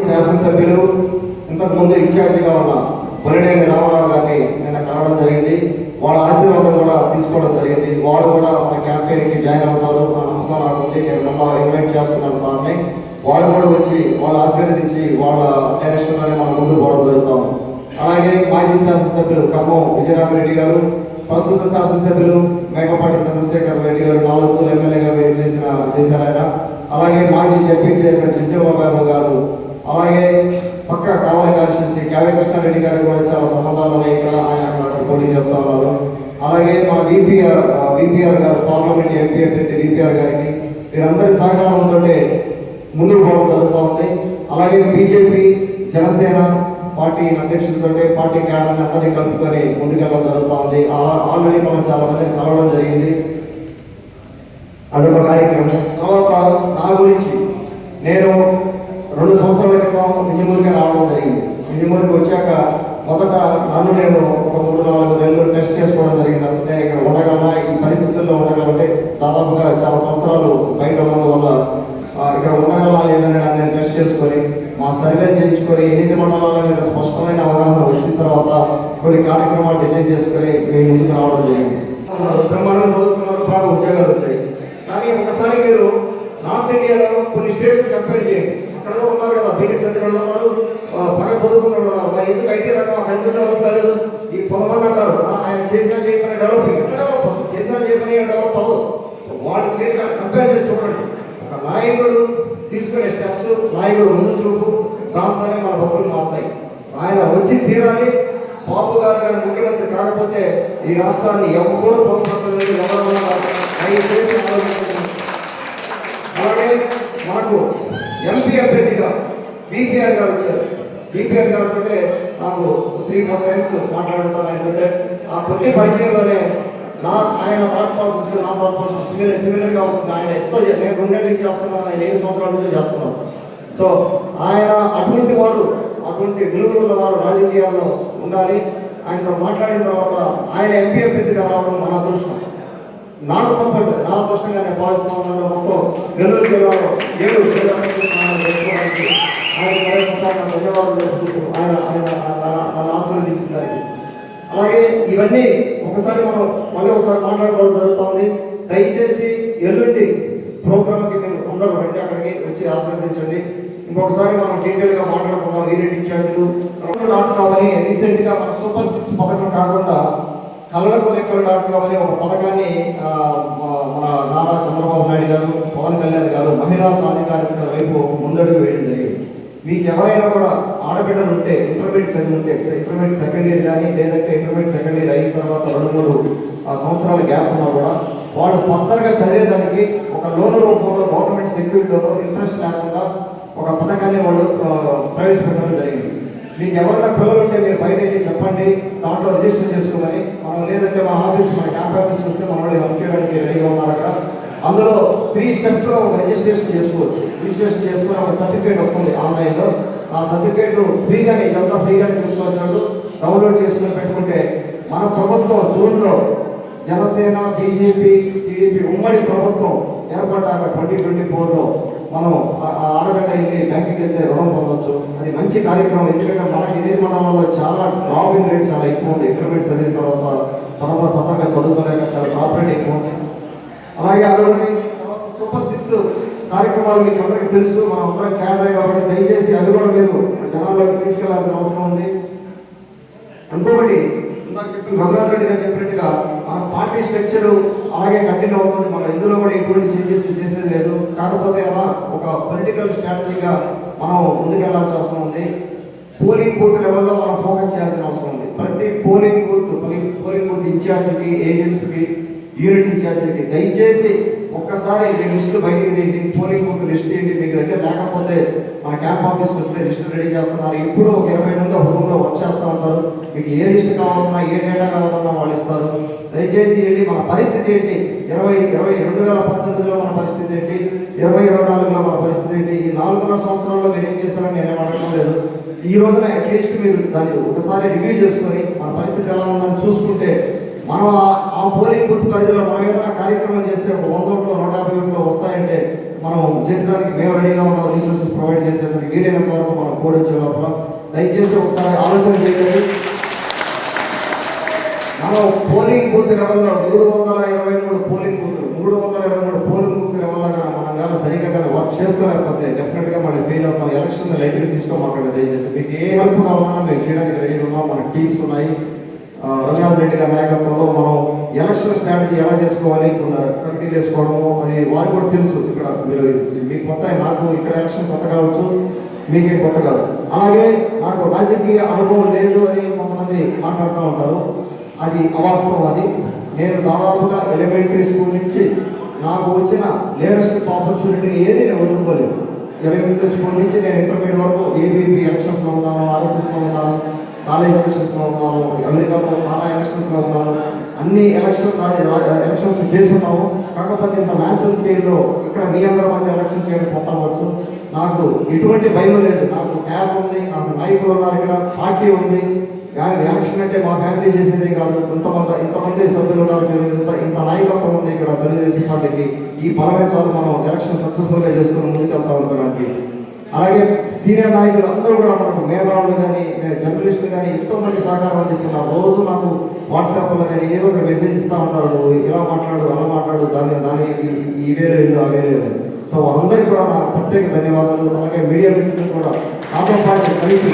శాసనసభ్యులు ఇంతకు ముందు ఇన్ఛార్జిగా ఉన్న బరినేని రామారావు గారిని నిన్న కలవడం జరిగింది. వాళ్ళ ఆశీర్వాదం కూడా తీసుకోవడం జరిగింది. వారు కూడా మన క్యాంపెయిన్కి జాయిన్ అవుతారు. నా నమ్మకం నాకు ఉంది నేను మళ్ళా ఇన్వైట్ చేస్తున్నాను సార్ని వారు కూడా వచ్చి వాళ్ళు ఆశీర్వదించి వాళ్ళ డైరెక్షన్లోనే మనం ముందు పోవడం జరుగుతాం అలాగే మాజీ శాసనసభ్యులు ఖమ్మం విజయరామరెడ్డి గారు ప్రస్తుత శాసనసభ్యులు మేకపాటి చంద్రశేఖర్ రెడ్డి గారు నాలుగు ఎమ్మెల్యేగా వేరు చేసిన చేశారు ఆయన. అలాగే మాజీ ఎంపీ చైర్మన్ చిచ్చబాబు గారు అలాగే పక్క కావాలి కాన్స్టిట్యూన్సీ కావ్య కృష్ణారెడ్డి గారు కూడా చాలా సంబంధాలు ఉన్నాయి ఇక్కడ ఆయన అక్కడ పోటీ చేస్తూ ఉన్నారు. అలాగే మా విపిఆర్ విపిఆర్ గారు పార్లమెంట్ ఎంపీ అభ్యర్థి విపిఆర్ గారికి వీరందరి సహకారంతో ముందుకు పోవడం జరుగుతూ ఉంది. అలాగే బీజేపీ జనసేన పార్టీ అధ్యక్షులతో పార్టీ క్యాడర్ని అందరినీ కలుపుకొని ముందుకెళ్ళడం జరుగుతూ ఉంది. ఆల్రెడీ మనం చాలా మందిని కలవడం జరిగింది. అదొక కార్యక్రమం. తర్వాత నా గురించి నేను రెండు సంవత్సరాల క్రితం మింజమూరుగా రావడం జరిగింది. మింజమూరుకి వచ్చాక మొదట నన్ను నేను ఒక మూడు నాలుగు నెలలు టెస్ట్ చేసుకోవడం జరిగింది. అసలు నేను ఇక్కడ ఉండగలనా? ఈ పరిస్థితుల్లో ఉండగలంటే దాదాపుగా చాలా సంవత్సరాలు బయట ఉన్నందువల్ల ఇక్కడ ఉండగలనా లేదని నేను టెస్ట్ చేసుకొని మా సర్వే చేయించుకొని ఎనిమిది మండలాల మీద స్పష్టమైన అవగాహన వచ్చిన తర్వాత కొన్ని కార్యక్రమాలు డిజైన్ చేసుకొని మేము ముందుకు రావడం జరిగింది. బ్రహ్మాండం చదువుకున్నారు బాగా ఉద్యోగాలు వచ్చాయి. కానీ ఒకసారి మీరు నార్త్ ఇండియాలో కొన్ని స్టేట్స్ కంపేర్ చేయండి అక్కడ కూడా ఉన్నారు కదా బీటెక్ చదివిన వాళ్ళు ఉన్నారు ఆ, చదువుకున్న వాళ్ళు ఎందుకు ఐటీ రంగం అక్కడ డెవలప్ కాలేదు ఈ పొలమని అంటారు ఆయన చేసిన చేయమని డెవలప్ ఎక్కడ డెవలప్ అవుతుంది? చేసిన చేయమని డెవలప్ అవ్వదు. వాళ్ళు క్లియర్గా కంపేర్ చేసి చూడండి. ఒక నాయకుడు తీసుకునే స్టెప్స్ నాయకుడు ముందు చూపు దాంతోనే మన బతుకులు మారుతాయి. ఆయన వచ్చి తీరాలి. బాబు గారు గారు ముఖ్యమంత్రి కాకపోతే ఈ రాష్ట్రాన్ని ఎవరు పంపలేదు ఎవరు ఉన్నారు అలాగే మనకు ఎంపీ అభ్యర్థిగా బీపీఆర్ గారు వచ్చారు. బీపీఆర్ గారితో నాకు త్రీ ఫోర్ టైమ్స్ మాట్లాడుతాను ఎందుకంటే ఆ కొద్ది పరిచయంలోనే నా ఆయన థాట్ ప్రాసెస్ నా థాట్ ప్రాసెస్ సిమిలర్ సిమిలర్గా ఉంటుంది. ఆయన ఎంతో నేను రెండేళ్ళకి చేస్తున్నాను ఆయన ఏడు సంవత్సరాల నుంచి చేస్తున్నాను. సో ఆయన అటువంటి వారు అటువంటి విలువలు వారు రాజకీయాల్లో ఉండాలి. ఆయనతో మాట్లాడిన తర్వాత ఆయన ఎంపీ అభ్యర్థిగా రావడం మన అదృష్టం. నాకు సపోర్ట్ నా అదృష్టంగా నేను భావిస్తున్నాను మొత్తం నెల్లూరు జిల్లాలో ఏడు జిల్లా మరొకసారి ధన్యవాదాలు తెలుపుతూ ఆయన ఆయన నన్ను- ఆశీర్వదించడానికి. అలాగే ఇవన్నీ ఒకసారి మనం మళ్ళీ ఒకసారి మాట్లాడుకోవడం జరుగుతుంది. దయచేసి ఎల్లుండి ప్రోగ్రామ్కి మీరు అందరూ అయితే అక్కడికి వచ్చి ఆశీర్వదించండి. ఇంకొకసారి మనం డీటెయిల్గా మాట్లాడుకుందాం. యూనిట్ ఇన్ఛార్జీలు నాటుకోవాలి రీసెంట్గా మన సూపర్ సిక్స్ పథకం కాకుండా కళ్ళకు రెక్కలు నాటుకోవాలి ఒక పథకాన్ని మీకు ఎవరైనా కూడా ఆడబిడ్డలు ఉంటే ఇంటర్మీడియట్ చదివి ఉంటే ఇంటర్మీడియట్ సెకండ్ ఇయర్ కానీ లేదంటే ఇంటర్మీడియట్ సెకండ్ ఇయర్ అయిన తర్వాత రెండు మూడు ఆ, సంవత్సరాల గ్యాప్ ఉన్నా కూడా వాళ్ళు కొత్తగా చదివేదానికి ఒక లోన్ రూపంలో గవర్నమెంట్ సెక్యూరిటీలో ఇంట్రెస్ట్ లేకుండా ఒక పథకాన్ని వాళ్ళు ప్రవేశపెట్టడం జరిగింది. మీకు ఎవరైనా పిల్లలు ఉంటే మీరు బయట వెళ్ళి చెప్పండి దాంట్లో రిజిస్టర్ చేసుకోమని మనం లేదంటే మన ఆఫీస్ మన క్యాంప్ ఆఫీస్ వస్తే మన వాళ్ళు హెల్ప్ చేయడానికి రెడీగా ఉన్నారు అక్కడ అందులో త్రీ స్టెప్స్లో ఒక రిజిస్ట్రేషన్ చేసుకోవచ్చు. రిజిస్ట్రేషన్ చేసుకుని ఒక సర్టిఫికేట్ వస్తుంది ఆన్లైన్లో. ఆ సర్టిఫికేట్ ఫ్రీగానే ఇదంతా ఫ్రీగానే తీసుకోవచ్చు డౌన్లోడ్ చేసుకుని పెట్టుకుంటే మన ప్రభుత్వం జూన్లో జనసేన బీజేపీ టీడీపీ ఉమ్మడి ప్రభుత్వం ఏర్పడ్డాక ట్వంటీ ట్వంటీ ఫోర్లో మనం ఆ- ఆ వెళ్ళి బ్యాంకుకి వెళ్తే రుణం పొందొచ్చు. అది మంచి కార్యక్రమం. ఎందుకంటే మన ఎనిమిది మండలంలో చాలా డ్రాపింగ్ రేట్ చాలా ఎక్కువ ఉంది ఇంటర్మీడియట్ చదివిన తర్వాత తర్వాత పథకం చదువుకోలేక చాలా కార్పొరేట్ ఎక్కువ ఉంది. అలాగే అలాగే తర్వాత సూపర్ సిక్స్ కార్యక్రమాలు మీకు అందరికీ తెలుసు. మనం అందరం క్యాడర్ కాబట్టి దయచేసి అవి కూడా మీరు జనాల్లోకి తీసుకెళ్ళాల్సిన అవసరం ఉంది. ఇంకొకటి ఇందాక చెప్పిన రఘునాథ్ రెడ్డి గారు చెప్పినట్టుగా మన పార్టీ స్ట్రక్చర్ అలాగే కంటిన్యూ అవుతుంది. మనం ఇందులో కూడా ఎటువంటి చేంజెస్ చేసేది లేదు. కాకపోతే ఏమన్నా ఒక పొలిటికల్ స్ట్రాటజీగా మనం ముందుకెళ్ళాల్సిన అవసరం ఉంది. పోలింగ్ బూత్ లెవెల్లో మనం ఫోకస్ చేయాల్సిన అవసరం ఉంది. ప్రతి పోలింగ్ బూత్ పోలింగ్ బూత్ ఇన్ఛార్జ్కి ఏజెంట్స్కి యూనిట్ ఇన్ఛార్జికి దయచేసి ఒక్కసారి మీ లిస్టు బయటికి తీయండి. పోలింగ్ బూత్ లిస్ట్ ఏంటి మీకు దగ్గర లేకపోతే మా క్యాంప్ ఆఫీస్కి వస్తే లిస్ట్ రెడీ చేస్తున్నారు. ఇప్పుడు ఒక ఇరవై మంది హోమ్లో వచ్చేస్తూ వర్క్ చేస్తూ ఉంటారు. మీకు ఏ లిస్ట్ కావాలన్నా ఏ డేటా కావాలన్నా వాళ్ళు ఇస్తారు. దయచేసి వెళ్ళి మన పరిస్థితి ఏంటి? ఇరవై ఇరవై రెండు వేల పంతొమ్మిదిలో మన పరిస్థితి ఏంటి? ఇరవై ఇరవై నాలుగులో మన పరిస్థితి ఏంటి? ఈ నాలుగున్నర సంవత్సరాల్లో మీరు ఏం చేశారని నేనేం అడగడం లేదు. ఈ రోజున అట్లీస్ట్ మీరు దాన్ని ఒకసారి రివ్యూ చేసుకొని మన పరిస్థితి ఎలా ఉందని చూసుకుంటే మనం ఆ- ఆ పోలింగ్ బూత్ పరిధిలో మనం ఏదైనా కార్యక్రమం చేస్తే ఒక వంద ఓట్లు నూట యాభై ఓట్లు వస్తాయంటే మనం చేసేదానికి మేము రెడీగా ఉన్న రీసోర్సెస్ ప్రొవైడ్ చేసేదానికి వీలైనంత వరకు మనం కూడొచ్చే లోపల. దయచేసి ఒకసారి ఆలోచన చేయండి. మనం పోలింగ్ బూత్ లెవెల్లో మూడు వందల ఇరవై మూడు పోలింగ్ బూత్లు మూడు వందల ఇరవై మూడు పోలింగ్ బూత్ లెవెల్లో మనం కానీ సరిగ్గా కానీ వర్క్ చేసుకోలేకపోతే డెఫినెట్గా మనం ఫెయిల్ అవుతాం. ఎలక్షన్ లైబ్రరీ తీసుకోమాకండి దయచేసి. మీకు ఏ హెల్ప్ కావాలన్నా మేము చేయడానికి రెడీగా ఉన్నాం. మన టీమ్స్ ఉన్నాయి. రంగారెడ్డి గారి నాయకత్వంలో మనం ఎలక్షన్ స్ట్రాటజీ ఎలా చేసుకోవాలి కొన్ని కమిటీలు వేసుకోవడము అది వారికి కూడా తెలుసు. ఇక్కడ మీరు మీకు కొత్త నాకు ఇక్కడ ఎలక్షన్ కొత్త కావచ్చు మీకే కొత్త కాదు. అలాగే నాకు రాజకీయ అనుభవం లేదు అని కొంతమంది మాట్లాడుతూ ఉంటారు. అది అవాస్తవం అది. నేను దాదాపుగా ఎలిమెంటరీ స్కూల్ నుంచి నాకు వచ్చిన లీడర్షిప్ ఆపర్చునిటీని ఏది నేను వదులుకోలేదు. ఎలిమెంటరీ స్కూల్ నుంచి నేను ఇంటర్మీడియట్ వరకు ఏబీపీ ఎలక్షన్స్లో ఉన్నాను ఆర్ఎస్ఎస్లో ఉన్నాను కాలేజ్ ఎలక్షన్స్లో ఉన్నాను అమెరికాలో చాలా ఎలక్షన్స్లో ఉన్నాను. అన్ని ఎలక్షన్ ఎలక్షన్స్ చేస్తున్నాము. కాకపోతే ఇంత నేషనల్ స్కేల్లో ఇక్కడ మీ అందరి మధ్య ఎలక్షన్ చేయడం పొందవచ్చు నాకు ఎటువంటి భయం లేదు. నాకు క్యాబ్ ఉంది నాకు నాయకులు ఉన్నారు ఇక్కడ పార్టీ ఉంది. కానీ ఎలక్షన్ అంటే మా ఫ్యామిలీ చేసేదే కాదు. ఇంతమంది ఇంతమంది సభ్యులు ఉన్నారు. మీరు ఇంత ఇంత నాయకత్వం ఉంది ఇక్కడ తెలుగుదేశం పార్టీకి. ఈ బలమే చాలు మనం ఎలక్షన్ సక్సెస్ఫుల్గా చేసుకుని ముందుకు వెళ్తాం అనుకోవడానికి. అలాగే సీనియర్ నాయకులు అందరూ కూడా మనకు మేధావులు కానీ జర్నలిస్టులు కానీ ఎంతో మంది సహకారం అందిస్తున్నారు రోజు నాకు వాట్సాప్లో కానీ ఏదో ఒక మెసేజ్ ఇస్తూ ఉంటారు. నువ్వు ఇలా మాట్లాడు అలా మాట్లాడు దాని దాని ఈ- వేరే లేదు ఆ వేరే లేదు సో వాళ్ళందరికీ కూడా నా ప్రత్యేక ధన్యవాదాలు. అలాగే మీడియా మిత్రులు కూడా నాతో పాటు కలిసి